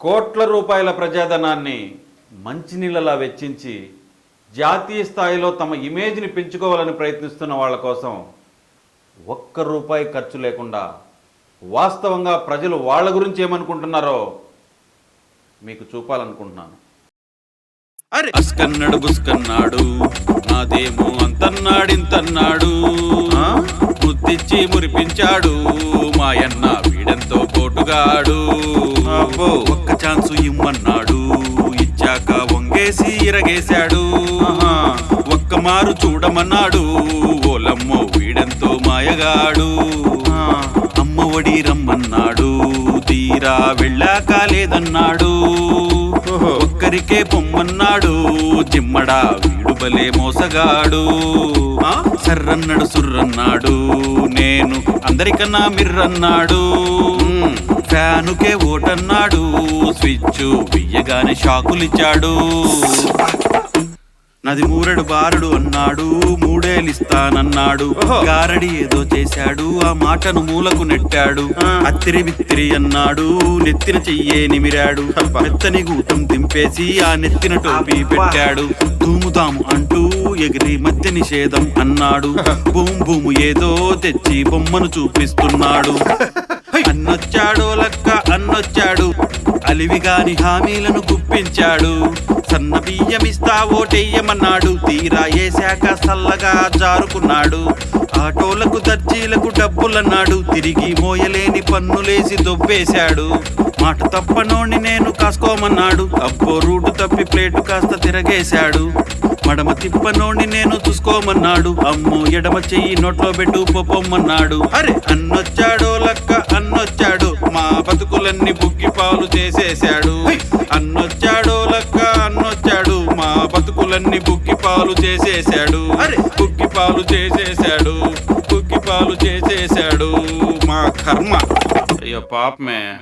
కోట్ల రూపాయల ప్రజాధనాన్ని మంచినీళ్ళలా వెచ్చించి జాతీయ స్థాయిలో తమ ఇమేజ్ని పెంచుకోవాలని ప్రయత్నిస్తున్న వాళ్ళ కోసం ఒక్క రూపాయి ఖర్చు లేకుండా వాస్తవంగా ప్రజలు వాళ్ళ గురించి ఏమనుకుంటున్నారో మీకు చూపాలనుకుంటున్నాను. అరే! అస్కన్నాడు బుస్కన్నాడు నాదేమో అంతన్నాడింతన్నాడు? ముద్దిచ్చి మురిపించాడు మాయన్న వీడంతో పోటుగాడు. అబ్బో. ఒక్క ఛాన్సు ఇమ్మన్నాడు ఇచ్చాక వంగేసి ఇరగేశాడు. ఒక్క మారు చూడమన్నాడు ఓలమ్మో వీడంతో మాయగాడు. అమ్మ ఒడి రమ్మన్నాడు తీరా వెళ్ళాక లేదన్నాడు ఓహో. ఒక్కరికే పొమ్మన్నాడు చిమ్మడా వీడు భలే మోసగాడు? సర్రన్నాడు సుర్రన్నాడు నేను అందరికన్నా మిర్రన్నాడు. ఫ్యానుకే ఓటన్నాడు. స్విచ్ వెయ్యగానే షాకులిచ్చాడు. నది మూరెడు బారుడు అన్నాడు. మూడేలిస్తానన్నాడు. గారడి ఏదో చేశాడు. ఆ మాటను మూలకు నెట్టాడు. అత్తిరి బిత్తిరి అన్నాడు. నెత్తిన చెయ్యే నిమిరాడు. మెత్తని గూటం దింపేసి ఆ నెత్తిన టోపీ. పెట్టాడు. తూముదాము అంటూ ఎగిరి మధ్య నిషేధం అన్నాడు. భూమ్ భూము ఏదో తెచ్చి బొమ్మను చూపిస్తున్నాడు. అన్నొచ్చాడో లక్క అన్నొచ్చాడు. అలివిగాని హామీలను గుప్పించాడు. సన్న బియ్యమిస్తా ఓటెయ్యమన్నాడు. తీరా ఏశాక సల్లగా జారుకున్నాడు. ఆటోలకు దర్జీలకు డబ్బులన్నాడు తిరిగి మోయలేని పన్నులేసి దొబ్బేశాడు. మాట తప్పనోని నేను కాసుకోమన్నాడు. అబ్బో రూటు తప్పి ప్లేటు కాస్త తిరగేశాడు. మడమ తిప్పనోని నేను చూసుకోమన్నాడు. అమ్మో ఎడమ చెయ్యి నోట్లో పెట్టు పొమ్మన్నాడు. అరే అన్నొచ్చాడో లక్క అన్నొచ్చాడు మా బతుకులన్నీ బుగ్గి పాలు చేసేశాడు. అన్నొచ్చాడో బతుకులన్నీ బుగ్గి పాలు చేసేశాడు. అరే. బుగ్గి పాలు చేసేశాడు. బుగ్గి పాలు చేసేశాడు. మా కర్మ. అయ్యో పాపమే.